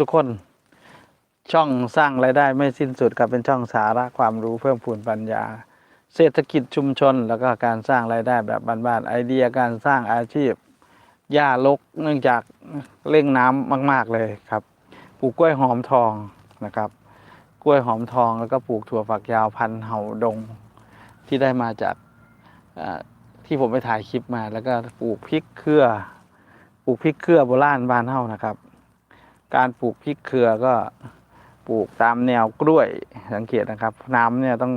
ทุกคน ช่องสร้างรายได้ไม่สิ้นสุดครับเป็นช่องสาระความรู้เพิ่มพูนปัญญา เศรษฐกิจชุมชน แล้วก็การสร้างรายได้แบบบ้านๆไอเดียการสร้างอาชีพหญ้าลกเนื่องจากเร่งน้ำมาก ๆเลยครับปลูกกล้วยหอมทองนะครับ กล้วยหอมทองแล้วก็ปลูกถั่วฝักยาวพันเห่าดง ที่ได้มาจากที่ผมไปถ่ายคลิปมา แล้วก็ปลูกพริกเครือปลูกพริกเครือโบราณบ้านเฮานะครับ การปลูกพริกเครือก็ปลูกตามแนวกล้วยสังเกตนะครับ น้ำเนี่ยต้อง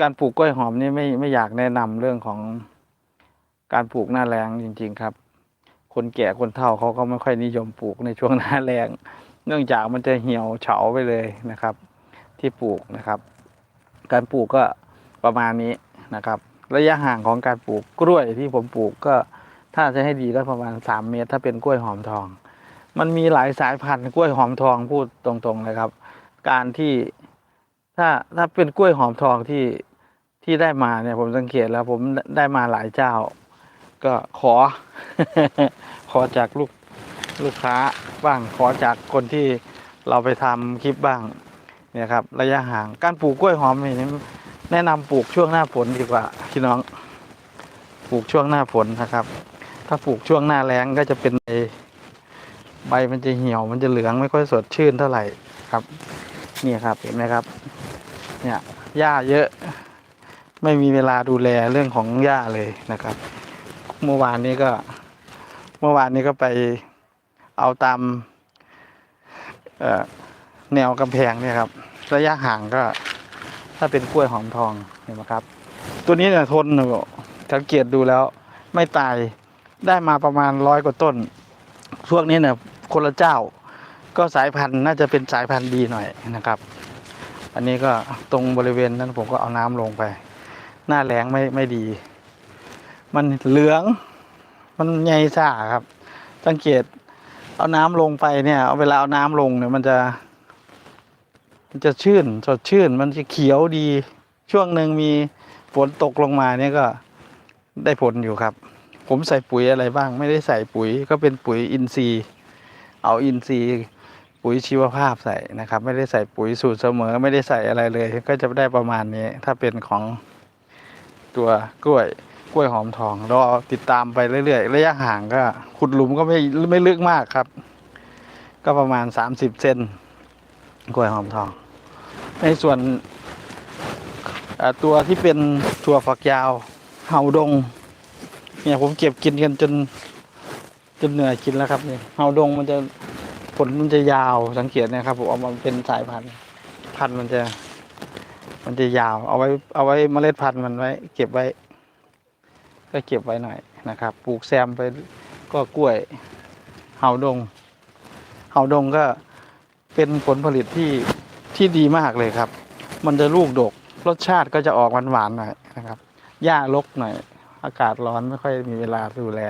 การปลูกกล้วยหอมนี่ไม่ไม่อยากแนะนำเรื่องของการปลูกหน้าแรงจริง ๆครับ คนแก่คนเฒ่าเขาก็ไม่ค่อยนิยมปลูกในช่วงหน้าแรงเนื่องจากมันจะเหี่ยวเฉาไปเลยนะครับ ที่ปลูกนะครับ การปลูกก็ประมาณนี้นะครับ ระยะห่างของการปลูกกล้วยที่ผมปลูกก็ ถ้าจะให้ดีก็ประมาณสามเมตร ถ้าเป็นกล้วยหอมทอง มันมีหลายสายพันธุ์กล้วยหอมทองพูดตรงๆเลยครับ การที่ถ้าถ้าเป็นกล้วยหอมทองที่ที่ได้มาเนี่ยผมสังเกตแล้ว ผมได้มาหลายเจ้า ก็ขอ ขอจากลูกลูกค้าบ้างขอจากคนที่เราไปทำคลิปบ้างเนี่ยครับ ระยะห่างการปลูกกล้วยหอมนี่แนะนำปลูกช่วงหน้าฝนดีกว่าพี่น้อง ปลูกช่วงหน้าฝนนะครับ ถ้าปลูกช่วงหน้าแล้งก็จะเป็นใบใบมันจะเหี่ยวมันจะเหลืองไม่ค่อยสดชื่นเท่าไหร่ครับ นี่ครับเห็นไหมครับ เนี่ยหญ้าเยอะ ไม่มีเวลาดูแลเรื่องของหญ้าเลยนะครับ เมื่อวานนี้ก็ เมื่อวานนี้ก็ไปเอาตามแนวกำแพงเนี่ยครับระยะห่างก็ ถ้าเป็นกล้วยหอมทองเห็นไหมครับ ตัวนี้เนี่ยทนสังเกตดูแล้วไม่ตาย ได้มาประมาณร้อยกว่าต้น พวกนี้เนี่ยคนละเจ้า ก็สายพันธุ์น่าจะเป็นสายพันธุ์ดีหน่อยนะครับ อันนี้ก็ตรงบริเวณนั้นผมก็เอาน้ำลงไป หน้าแรงไม่ไม่ดี มันเหลือง มันใหญ่ซ่าครับ สังเกตเอาน้ำลงไปเนี่ยเอาเวลาเอาน้ำลงเนี่ยมันจะ มันจะชื่นสดชื่น มันจะเขียวดี ช่วงหนึ่งมีฝนตกลงมาเนี่ยก็ได้ผลอยู่ครับ ผมใส่ปุ๋ยอะไรบ้าง ไม่ได้ใส่ปุ๋ยก็เป็นปุ๋ยอินทรีย์ เอาอินทรีย์ปุ๋ยชีวภาพใส่นะครับ ไม่ได้ใส่ปุ๋ยสูตรเสมอไม่ได้ใส่อะไรเลย ก็จะได้ประมาณนี้ ถ้าเป็นของตัวกล้วยกล้วยหอมทองรอติดตามไปเรื่อยๆระยะห่างก็ ขุดหลุมก็ไม่ไม่ลึกมากครับ ก็ประมาณ 30 เซนกล้วยหอมทอง ในส่วนตัวที่เป็นถั่วฝักยาวเห่าดง เนี่ยผมเก็บกินกันจน จนเหนื่อยกินแล้วครับเนี่ยเห่าดงมันจะผลมันจะยาวสังเกตนะครับผมเอามาเป็นสายพันธุ์พันธุ์มันจะ มันจะยาวเอาไว้ เอาไว้เมล็ดพันธุ์มันไว้ เก็บไว้ ก็เก็บไว้หน่อยนะครับ ปลูกแซมไปก็กล้วยเห่าดงเห่าดงก็เป็นผลผลิตที่ที่ดีมากเลยครับ มันจะลูกดก รสชาติก็จะออกหวานๆหน่อยนะครับ หญ้ารกหน่อย อากาศร้อนไม่ค่อยมีเวลาดูแล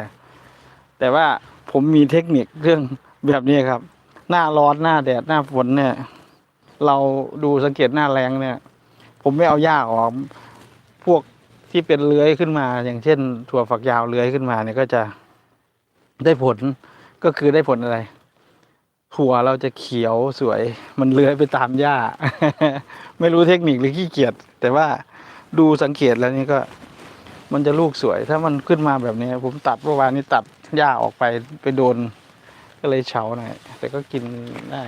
แต่ว่าผมมีเทคนิคเรื่องแบบนี้ครับ หน้าร้อนหน้าแดดหน้าฝนเนี่ย เราดูสังเกตหน้าแรงเนี่ย ผมไม่เอาหญ้าออกพวกที่เป็นเลื้อยขึ้นมา อย่างเช่น ถั่วฝักยาวเลื้อยขึ้นมาเนี่ยก็จะได้ผลก็คือได้ผลอะไรถั่วเราจะเขียวสวย มันเลื้อยไปตามหญ้า ไม่รู้เทคนิคหรือขี้เกียจแต่ว่าดูสังเกตแล้วนี่ก็ มันจะลูกสวย ถ้ามันขึ้นมาแบบนี้ ผมตัดเมื่อวานนี้ตัดหญ้าออกไปไปโดน ก็เลยเฉาหน่อยแต่ก็กินได้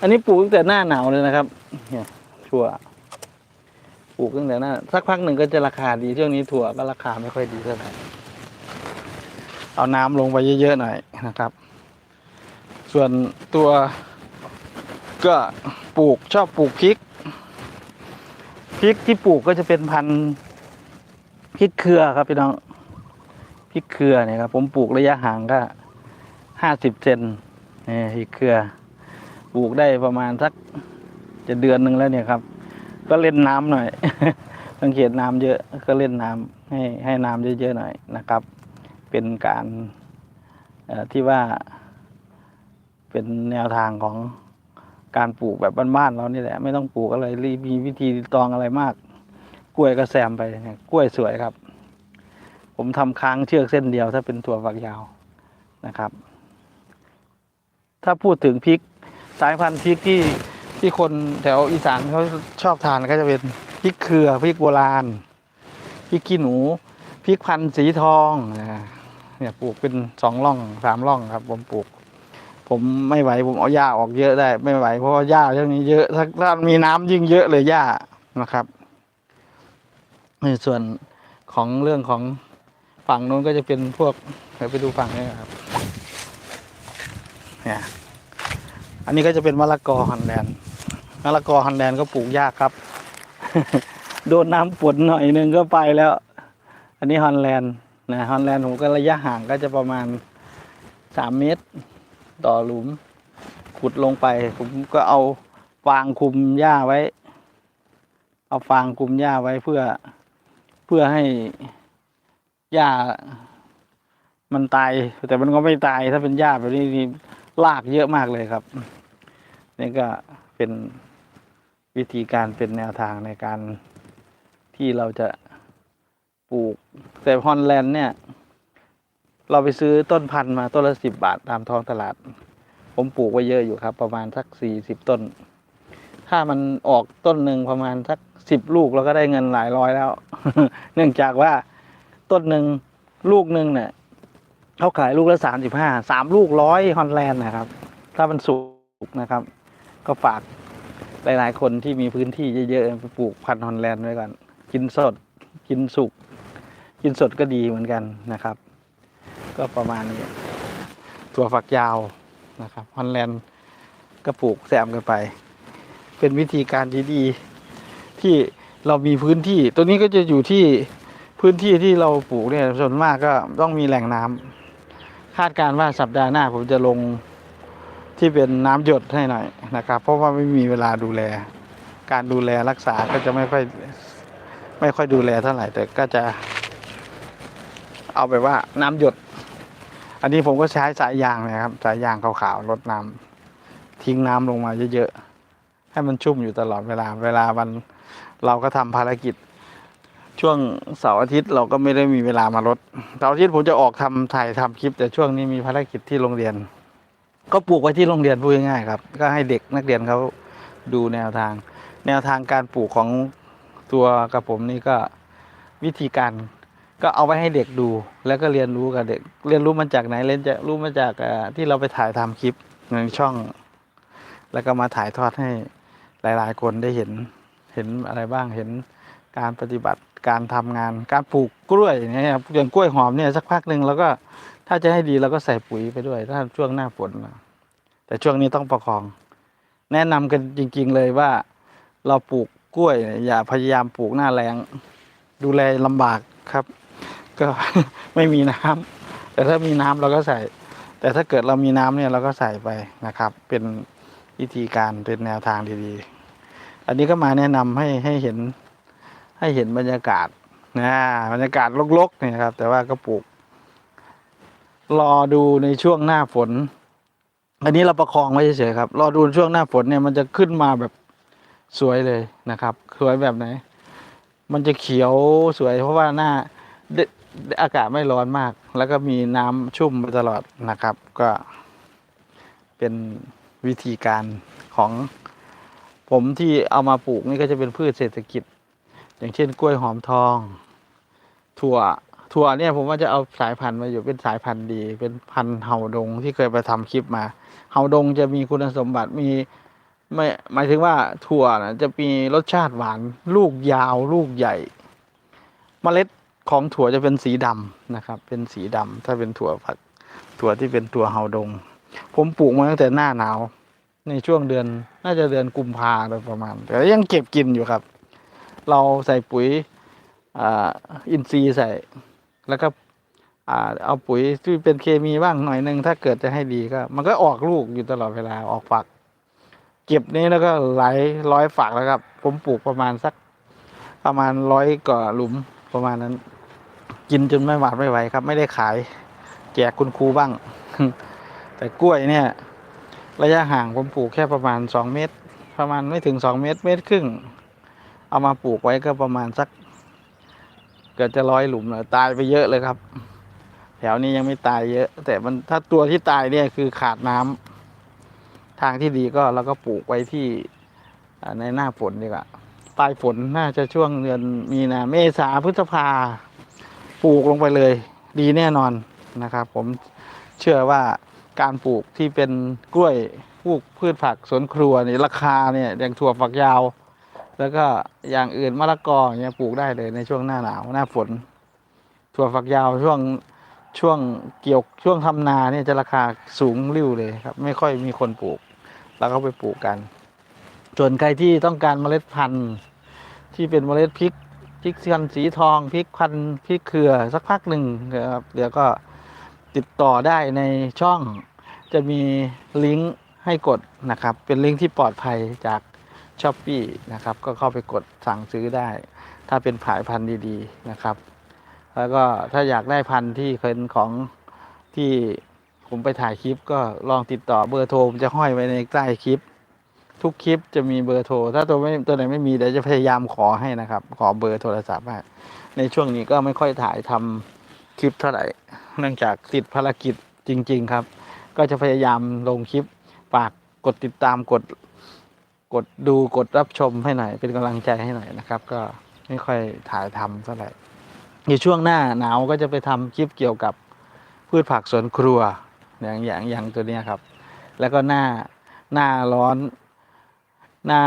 อันนี้ปลูกตั้งแต่หน้าหนาวเลยนะครับเนี่ยถั่วปลูกตั้งแต่หน้าสักพักหนึ่งก็จะราคาดีช่วงนี้ถั่วก็ราคาไม่ค่อยดีเท่าไหร่เอาน้ำลงไปเยอะๆหน่อยนะครับ ส่วนตัวก็ปลูกชอบปลูกพริกพริกที่ปลูกก็จะเป็นพันธุ์ พริกเครือครับพี่น้องพริกเครือเนี่ยครับผมปลูกระยะห่างก็ห้าสิบเซนนี่พริกเครือ ปลูกได้ประมาณสักจะเดือนหนึ่งแล้วเนี่ยครับ ก็เล่นน้ำหน่อยสังเกตน้ำเยอะก็เล่นน้ำให้ให้น้ำเยอะๆหน่อยนะครับ เป็นการที่ว่า เป็นแนวทางของการปลูกแบบบ้านๆเรานี่แหละ ไม่ต้องปลูกอะไรรีมีวิธีตองอะไรมาก กล้วยก็แซมไปเนี่ยกล้วยสวยครับ ผมทำค้างเชือกเส้นเดียวถ้าเป็นถั่วฝักยาวนะครับ ถ้าพูดถึงพริกสายพันธุ์พริกที่ที่คนแถวอีสานเขาชอบทานก็จะเป็นพริกเครือพริกโบราณพริกขี้หนูพริกพันธุ์สีทองนะเนี่ยปลูกเป็นสองร่องสามร่องครับ ผมปลูก ผมไม่ไหวผมเอาหญ้าออกเยอะได้ ไม่ไหวเพราะว่าหญ้าเรื่องนี้เยอะถ้าถ้ามีน้ำยิ่งเยอะเลยหญ้านะครับ ในส่วนของเรื่องของฝั่งนู้นก็จะเป็นพวกเดี๋ยวไปดูฝั่งนี้ครับเนี่ยอันนี้ก็จะเป็นมะละกอฮอนแลนด์มะละกอฮอนแลนด์ก็ปลูกยากครับ โดนน้ำฝนหน่อยหนึงก็ไปแล้ว อันนี้ฮอนแลนด์นะฮอนแลนด์ผมก็ระยะห่างก็จะประมาณสามเมตร ต่อหลุม ขุดลงไป ผมก็เอาฟางคุมหญ้าไว้ เอาฟางคุมหญ้าไว้เพื่อ เพื่อให้หญ้ามันตาย แต่มันก็ไม่ตายถ้าเป็นหญ้าแบบนี้นี่รากเยอะมากเลยครับ นี่ก็เป็นวิธีการเป็นแนวทางในการที่เราจะปลูก แต่ฮอนแลนด์เนี่ย เราไปซื้อต้นพันธุ์มาต้นละสิบบาทตามท้องตลาด ผมปลูกไว้เยอะอยู่ครับ ประมาณสักสี่สิบต้น ถ้ามันออกต้นหนึ่งประมาณสักสิบลูกเราก็ได้เงินหลายร้อยแล้ว เนื่องจากว่าต้นหนึ่งลูกหนึ่งเนี่ยเขาขายลูกละสามสิบห้าสามลูกร้อยฮอนแลนด์นะครับ ถ้ามันสุกนะครับ ก็ฝากหลาย ๆ คนที่มีพื้นที่เยอะๆไปปลูกพันธุ์ฮอนแลนด์ไว้ก่อนกินสด กินสุก กินสดก็ดีเหมือนกันนะครับ ก็ประมาณนี้ถั่วฝักยาวนะครับฮอนแลนด์ก็ปลูกแซมกันไป เป็นวิธีการที่ดีที่เรามีพื้นที่ ตัวนี้ก็จะอยู่ที่พื้นที่ที่เราปลูกเนี่ยส่วนมากก็ต้องมีแหล่งน้ำคาดการณ์ว่าสัปดาห์หน้าผมจะลงที่เป็นน้ำหยดให้หน่อยนะครับ เพราะว่าไม่มีเวลาดูแล การดูแลรักษาก็จะไม่ค่อยไม่ค่อยดูแลเท่าไหร่แต่ก็จะ เอาแบบว่าน้ำหยด อันนี้ผมก็ใช้สายยางนะครับ สายยางขาวๆรดน้ำทิ้งน้ำลงมาเยอะๆ ให้มันชุ่มอยู่ตลอดเวลา เวลาวันเราก็ทำภารกิจ ช่วงเสาร์อาทิตย์เราก็ไม่ได้มีเวลามารดเสาร์อาทิตย์ผมจะออกทำถ่ายทำคลิป แต่ช่วงนี้มีภารกิจที่โรงเรียน ก็ปลูกไว้ที่โรงเรียนพูดง่ายๆครับ ก็ให้เด็กนักเรียนเขาดูแนวทาง แนวทางการปลูกของตัวกับผมนี่ก็วิธีการก็เอาไว้ให้เด็กดู แล้วก็เรียนรู้กับเด็ก เรียนรู้มาจากไหนเรียนจะรู้มาจากที่เราไปถ่ายทำคลิปในช่อง แล้วก็มาถ่ายทอดให้ หลาย ๆ คนได้เห็นเห็นอะไรบ้างเห็นการปฏิบัติการทำงานการปลูกกล้วยเงี้ยอย่างกล้วยหอมเนี่ยสักพักหนึ่งแล้วก็ถ้าจะให้ดีเราก็ใส่ปุ๋ยไปด้วย ถ้าช่วงหน้าฝนแต่ช่วงนี้ต้องประคอง แนะนำกันจริง ๆ เลยว่าเราปลูกกล้วยเนี่ยอย่าพยายามปลูกหน้าแรงดูแลลำบากครับ ก็ไม่มีน้ำแต่ถ้ามีน้ำเราก็ใส่ แต่ถ้าเกิดเรามีน้ำเนี่ยเราก็ใส่ไปนะครับ เป็น วิธีการเป็นแนวทางดีๆ อันนี้ก็มาแนะนำให้ให้เห็นให้เห็นบรรยากาศนะบรรยากาศรกๆเนี่ยครับ แต่ว่าก็ปลูก รอดูในช่วงหน้าฝน อันนี้เราประคองไว้เฉยๆครับ รอดูช่วงหน้าฝนเนี่ยมันจะขึ้นมาแบบสวยเลยนะครับ สวยแบบไหน มันจะเขียวสวย เพราะว่าหน้าเดอากาศไม่ร้อนมาก แล้วก็มีน้ำชุ่มไปตลอดนะครับ ก็เป็น วิธีการของผมที่เอามาปลูกนี่ก็จะเป็นพืชเศรษฐกิจ อย่างเช่น กล้วยหอมทอง ถั่ว ถั่วเนี่ยผมว่าจะเอาสายพันธุ์มาอยู่เป็นสายพันธุ์ดี เป็นพันธุ์เห่าดงที่เคยไปทำคลิปมา เห่าดงจะมีคุณสมบัติมีไม่หมายถึงว่าถั่วนะจะมีรสชาติหวาน ลูกยาว ลูกใหญ่เมล็ดของถั่วจะเป็นสีดำนะครับ เป็นสีดำถ้าเป็นถั่วผักถั่วที่เป็นถั่วเฮาดง ผมปลูกมาตั้งแต่หน้าหนาว ในช่วงเดือนน่าจะเดือนกุมภาโดยประมาณ แต่ยังเก็บกินอยู่ครับ เราใส่ปุ๋ยอินทรีย์ใส่ แล้วก็เอาปุ๋ยที่เป็นเคมีบ้างหน่อยหนึ่งถ้าเกิดจะให้ดีก็ มันก็ออกลูกอยู่ตลอดเวลาออกฝัก เก็บนี้แล้วก็หลายร้อยฝักแล้วครับ ผมปลูกประมาณสักประมาณร้อยกว่าหลุมประมาณนั้น กินจนไม่หวาดไม่ไหวครับ ไม่ได้ขาย แจกคุณครูบ้าง แต่กล้วยเนี่ย ระยะห่างผมปลูกแค่ประมาณสองเมตร ประมาณไม่ถึงสองเมตร เมตรครึ่ง เอามาปลูกไว้ก็ประมาณสัก เกือบจะร้อยหลุมเลยตายไปเยอะเลยครับ แถวนี้ยังไม่ตายเยอะ แต่มันถ้าตัวที่ตายเนี่ยคือขาดน้ทางที่ดีก็เราก็ปลูกไว้ที่ในหน้าฝนดีกว่าปลายฝนน่าจะช่วงเดือนมีนาเมษาพฤษภาปลูกลงไปเลย ดีแน่นอนนะครับ ผมเชื่อว่า การปลูกที่เป็นกล้วยปลูกพืชผักสวนครัวนี่ราคาเนี่ยอย่างถั่วฝักยาว แล้วก็อย่างอื่นมะละกอเงี้ยปลูกได้เลยในช่วงหน้าหนาวหน้าฝน ถั่วฝักยาวช่วงช่วงเกี่ยวช่วงทำนาเนี่ยจะราคาสูงริ้วเลยครับ ไม่ค่อยมีคนปลูก แล้วก็ไปปลูกกัน ส่วนใครที่ต้องการเมล็ดพันธุ์ที่เป็นเมล็ดพริกพริกพันธ์สีทองพริกพันธ์พริกเครือสักพักหนึ่งนะครับเดี๋ยวก็ ติดต่อได้ในช่องจะมีลิงก์ให้กดนะครับ เป็นลิงก์ที่ปลอดภัยจากช้อปปีนะครับ ก็เข้าไปกดสั่งซื้อได้ ถ้าเป็นผายพันธุ์ดีๆนะครับ แล้วก็ถ้าอยากได้พันธุ์ที่เป็นของที่ผมไปถ่ายคลิปก็ลองติดต่อเบอร์โทรผมจะห้อยไว้ในใต้คลิป ทุกคลิปจะมีเบอร์โทร ถ้าตัวไม่ตัวไหนไม่มีเดี๋ยวจะพยายามขอให้นะครับ ขอเบอร์โทรศัพท์ให้ในช่วงนี้ก็ไม่ค่อยถ่ายทำคลิปเท่าไหร่ เนื่องจากติดภารกิจจริง ๆ ครับ ก็จะพยายามลงคลิปฝากกดติดตามกดกดดูกดรับชมให้หน่อย เป็นกำลังใจให้หน่อยนะครับ ก็ไม่ค่อยถ่ายทำเท่าไหร่ในช่วงหน้าหนาวก็จะไปทำคลิปเกี่ยวกับพืชผักสวนครัวอย่างอย่างอย่างตัวเนี้ยครับ แล้วก็หน้าหน้าร้อน หน้า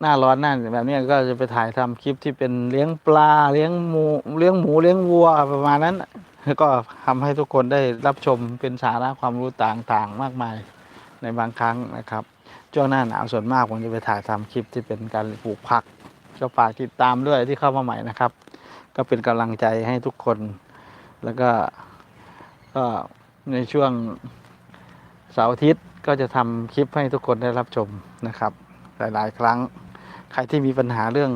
หน้าร้อนหน้าแบบนี้ก็จะไปถ่ายทำคลิปที่เป็นเลี้ยงปลาเลี้ยงหมูเลี้ยงหมูเลี้ยงวัวประมาณนั้น แล้วก็ทำให้ทุกคนได้รับชมเป็นสาระความรู้ต่างๆ มากมายในบางครั้งนะครับช่วงหน้าหนาวส่วนมากผมจะไปถ่ายทำคลิปที่เป็นการปลูกผักก็ฝากติดตามด้วยที่เข้ามาใหม่นะครับ ก็เป็นกำลังใจให้ทุกคน แล้วก็ก็ในช่วงเสาร์อาทิตย์ก็จะทำคลิปให้ทุกคนได้รับชมนะครับ หลายๆ ครั้งใครที่มีปัญหาเรื่อง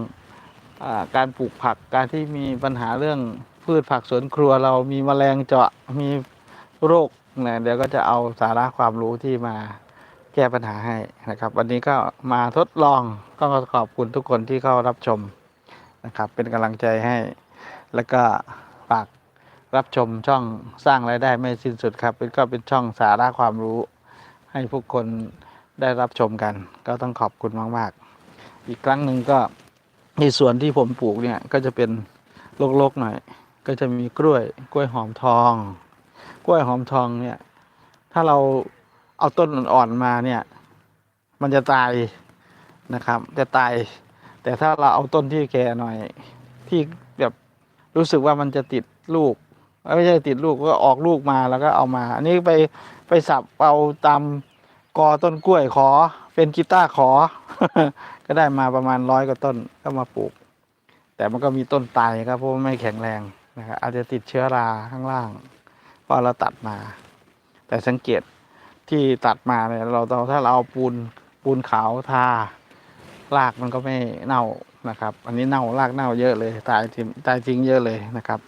อการปลูกผัก การที่มีปัญหาเรื่อง พืชผักสวนครัวเรามีแมลงเจาะมีโรคนะเดี๋ยวก็จะเอาสาระความรู้ที่มาแก้ปัญหาให้นะครับ วันนี้ก็มาทดลองก็ขอบคุณทุกคนที่เข้ารับชมนะครับ เป็นกำลังใจให้ แล้วก็ฝากรับชมช่องสร้างรายได้ไม่สิ้นสุดครับก็เป็นช่องสาระความรู้ ให้ผู้คนได้รับชมกัน ก็ต้องขอบคุณมาก ๆ อีกครั้งหนึ่งก็ในสวนที่ผมปลูกเนี่ยก็จะเป็นโลกๆหน่อย ก็จะมีกล้วยกล้วยหอมทอง กล้วยหอมทองเนี่ย ถ้าเราเอาต้นอ่อนๆมาเนี่ย มันจะตายนะครับ จะตาย แต่ถ้าเราเอาต้นที่แก่หน่อยที่แบบรู้สึกว่ามันจะติดลูกไม่ใช่ติดลูกก็ออกลูกมาแล้วก็เอามา อันนี้ไปไปสับเอาตามกอต้นกล้วยขอ เป็นกีตาร์ขอ ก็ได้มาประมาณร้อยกว่าต้นก็มาปลูก แต่มันก็มีต้นตายครับเพราะว่าไม่แข็งแรง นะครับอาจจะติดเชื้อราข้างล่างเพราะเราตัดมา แต่สังเกตที่ตัดมาเนี่ยเราถ้าเราเอาปูนปูนขาวทารากมันก็ไม่เน่านะครับ อันนี้เน่ารากเน่าเยอะเลยตายทิ้งตายทิ้งเยอะเลยนะครับ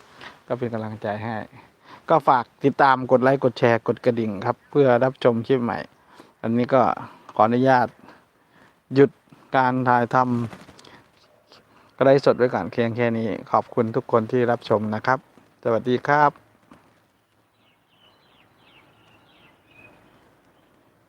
ก็เป็นกำลังใจให้ ก็ฝากติดตามกดไลค์กดแชร์กดกระดิ่งครับ เพื่อรับชมคลิปใหม่ อันนี้ก็ขออนุญาตหยุดการถ่ายทำ ก็ได้สดไว้ก่อนเพียงแค่นี้ ขอบคุณทุกคนที่รับชมนะครับ สวัสดีครับ